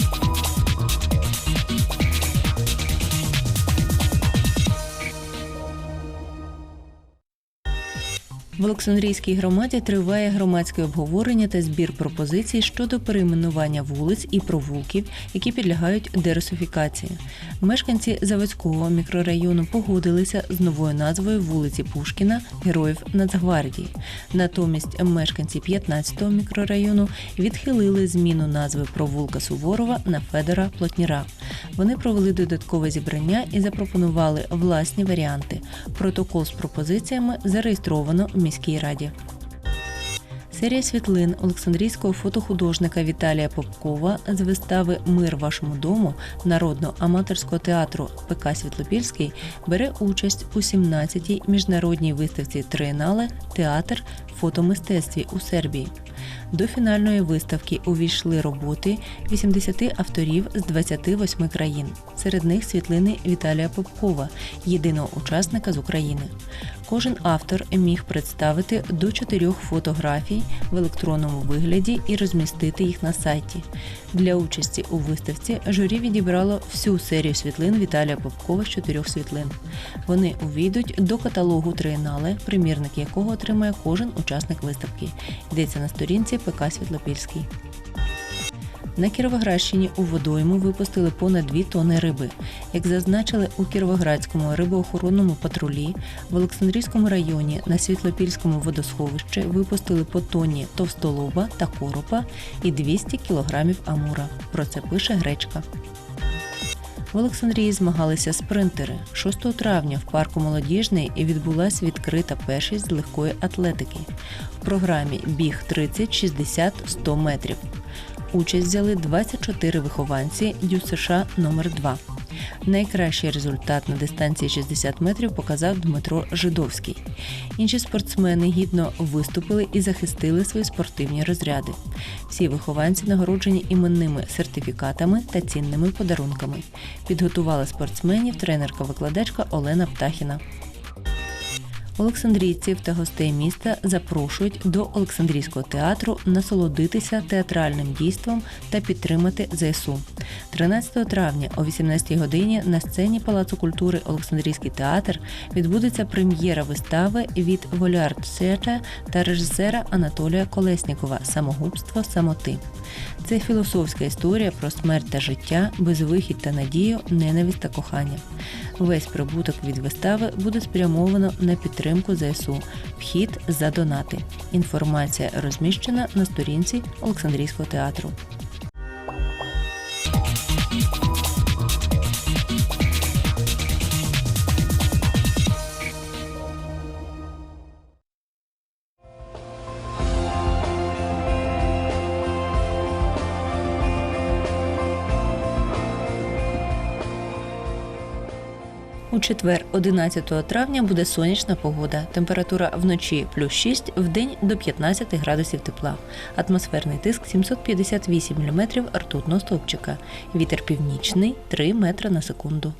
Thank you. В Олександрійській громаді триває громадське обговорення та збір пропозицій щодо перейменування вулиць і провулків, які підлягають дерусифікації. Мешканці заводського мікрорайону погодилися з новою назвою вулиці Пушкіна Героїв Нацгвардії. Натомість мешканці 15-го мікрорайону відхилили зміну назви провулка Суворова на Федора Плотніра. Вони провели додаткове зібрання і запропонували власні варіанти. Протокол з пропозиціями зареєстровано в міській раді. Серія світлин Олександрійського фотохудожника Віталія Попкова з вистави Мир вашому дому народного аматорського театру ПК Світлопільський бере участь у 17-й міжнародній виставці Триєнале Театр фотомистецтві у Сербії. До фінальної виставки увійшли роботи 80 авторів з 28 країн. Серед них світлини Віталія Попкова, єдиного учасника з України. Кожен автор міг представити до чотирьох фотографій в електронному вигляді і розмістити їх на сайті. Для участі у виставці журі відібрало всю серію світлин Віталія Попкова з чотирьох світлин. Вони увійдуть до каталогу Триєнале, примірник якого отримає кожен учасник виставки. Йдеться на сторінці ПК Світлопільський. На Кіровоградщині у водойму випустили понад 2 тонни риби. Як зазначили у Кіровоградському рибоохоронному патрулі, в Олександрійському районі на Світлопільському водосховищі випустили по тонні товстолоба та коропа і 200 кілограмів амура. Про це пише гречка. В Олександрії змагалися спринтери. 6 травня в парку Молодіжний відбулася відкрита першість з легкої атлетики. В програмі біг 30, 60, 100 метрів. Участь взяли 24 вихованці ДЮСШ номер 2 Найкращий результат на дистанції 60 метрів показав Дмитро Жидовський. Інші спортсмени гідно виступили і захистили свої спортивні розряди. Всі вихованці нагороджені іменними сертифікатами та цінними подарунками. Підготувала спортсменів тренерка-викладачка Олена Птахіна. Олександрійців та гостей міста запрошують до Олександрійського театру насолодитися театральним дійством та підтримати ЗСУ. 13 травня о 18 годині на сцені Палацу культури Олександрійський театр відбудеться прем'єра вистави від Волярд Сеча та режисера Анатолія Колеснікова Самогубство самоти. Це філософська історія про смерть та життя, безвихідь та надію, ненависть та кохання. Весь прибуток від вистави буде спрямовано на підтримку ЗСУ. Вхід за донати. Інформація розміщена на сторінці Олександрійського театру. У четвер, 11 травня, буде сонячна погода. Температура вночі плюс 6, в день до 15 градусів тепла. Атмосферний тиск 758 мм ртутного стовпчика. Вітер північний 3 метри на секунду.